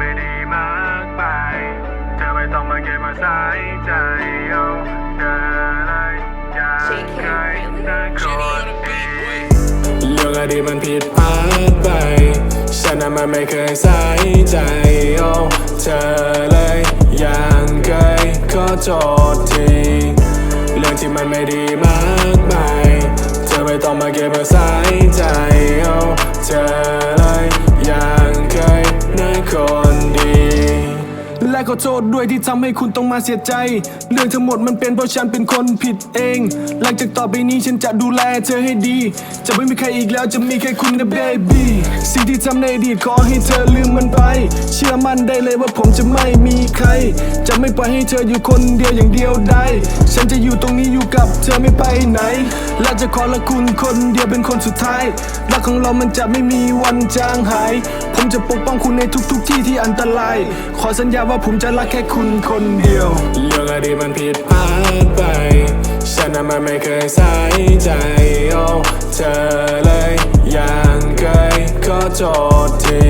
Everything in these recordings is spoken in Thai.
ม่ด้มากไป เธอไม่ต้องมาเก็บมาสายใจเอาเธออะไรอย่างไรนะคนดีโยกอดีมันผิดพลาดไป ฉันน่ะมันไม่เคยสายใจเอาเธอเลยอย่างเคยขอโทษทีเรื่องที่มันไม่ดีมากไป เธอไม่ต้องมาเก็บมาสายใจเอาเธอ และขอโทษด้วยที่ทำให้คุณต้องมาเสียใจ เรื่องทั้งหมดมันเป็นเพราะฉันเป็นคนผิดเอง หลังจากต่อไปนี้ฉันจะดูแลเธอให้ดี จะไม่มีใครอีกแล้วจะมีแค่คุณนะเบบี้สิ่งที่ทำในอดีตขอให้เธอลืมมันไป เชื่อมั่นได้เลยว่าผมจะไม่มีใคร จะไม่ปล่อยให้เธออยู่คนเดียวอย่างเดียวได้ ฉันจะอยู่ตรงนี้อยู่กับเธอไม่ไปไหน และจะขอละคุณคนเดียวเป็นคนสุดท้ายรักของเรามันจะไม่มีวันจางหายผมจะปกป้องคุณในทุกๆ ที่ที่อันตราย ขอสัญญาว่าผมจะรักแค่คุณคนเดียวเรื่องอดีตมันผิดพลาดไป ฉันน่ะมันไม่เคยใส่ใจโอ้เธอเลยยังเคยขอโทษที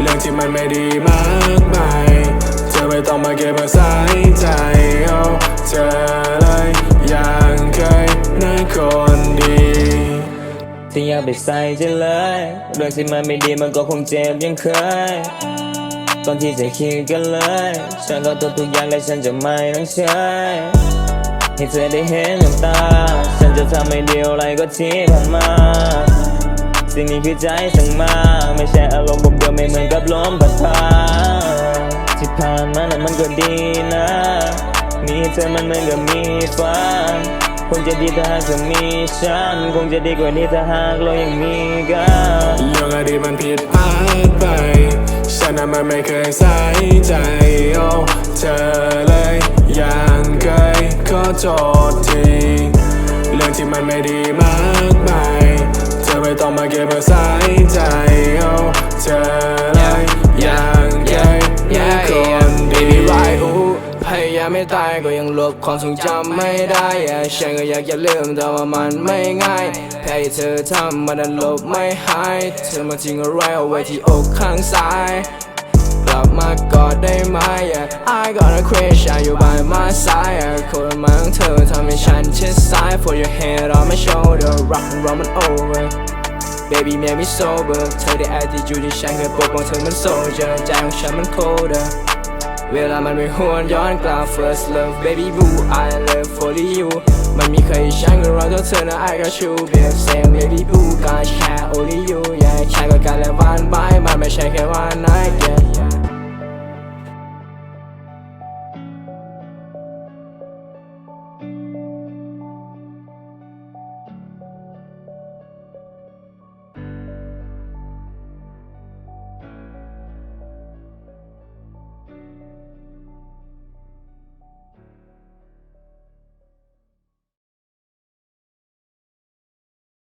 เรื่องที่มันไม่ดีมากมายเธอไม่ต้องมาเก็บมาใส่ ที่อย่าไปใส่ใจเลยเรื่องที่มันไม่ดีมันก็คงเจ็บยังเคยก่อนที่จะคิดกันเลย ฉันก็ตัวทุกอย่างและฉันจะไม่ต้องเชยให้เธอได้เห็นน้ำตา ฉันจะทำให้เดียวอะไรก็ที่ผ่านมาสิ่งนี้คือใจสั่งมา ไม่ใช่อารมณ์ผมเดียวไม่เหมือนกับลมพัดพาที่ผ่านมานั้นมันก็ดีนะ มีเธอมันเหมือนกับมีฟ้า คงจะดีถ้าหากเธอมีฉัน คงจะดีกว่านี้ถ้าหากเรายังมีกันเรื่องอดีตมันผิดพลาดไป ฉันนั้นมันไม่เคยใส่ใจโอ้เธอเลยยังเคยขอโทษทีเรื่องที่มันไม่ดีมากมาย เธอไม่ต้องมาเก็บมาใส่ใจโอ้เธอ ยายามไม่ตายก็ยังลบความทรงจำไม่ได้ฉันก็อยากจะลืมแต่ว่ามันไม่ง่ายแพ้เธอทำมันนั้นลบไม่หายเธอมาทิ้งอะไรเอาไว้ที่อกข้างซ้ายกลับมากอดได้ไหม yeah? I got a question you by my side คนมาของเธอทำให้ฉันชิดซ้าย For your hand on my shoulder rock and roll มัน over Baby made me sober เธอได้ attitude ที่ฉันเคยปกป้องเธอมัน soldier ใจของฉันมัน colder เวลามันไม่หวนย้อนกลับ first love baby boo I love for you มันมีใครฉันก็รอตัวเธอนะ I got you babe same baby boo got share only you yeah ใช่ก็การและวันบายมันไม่ใช่แค่วัน night yeah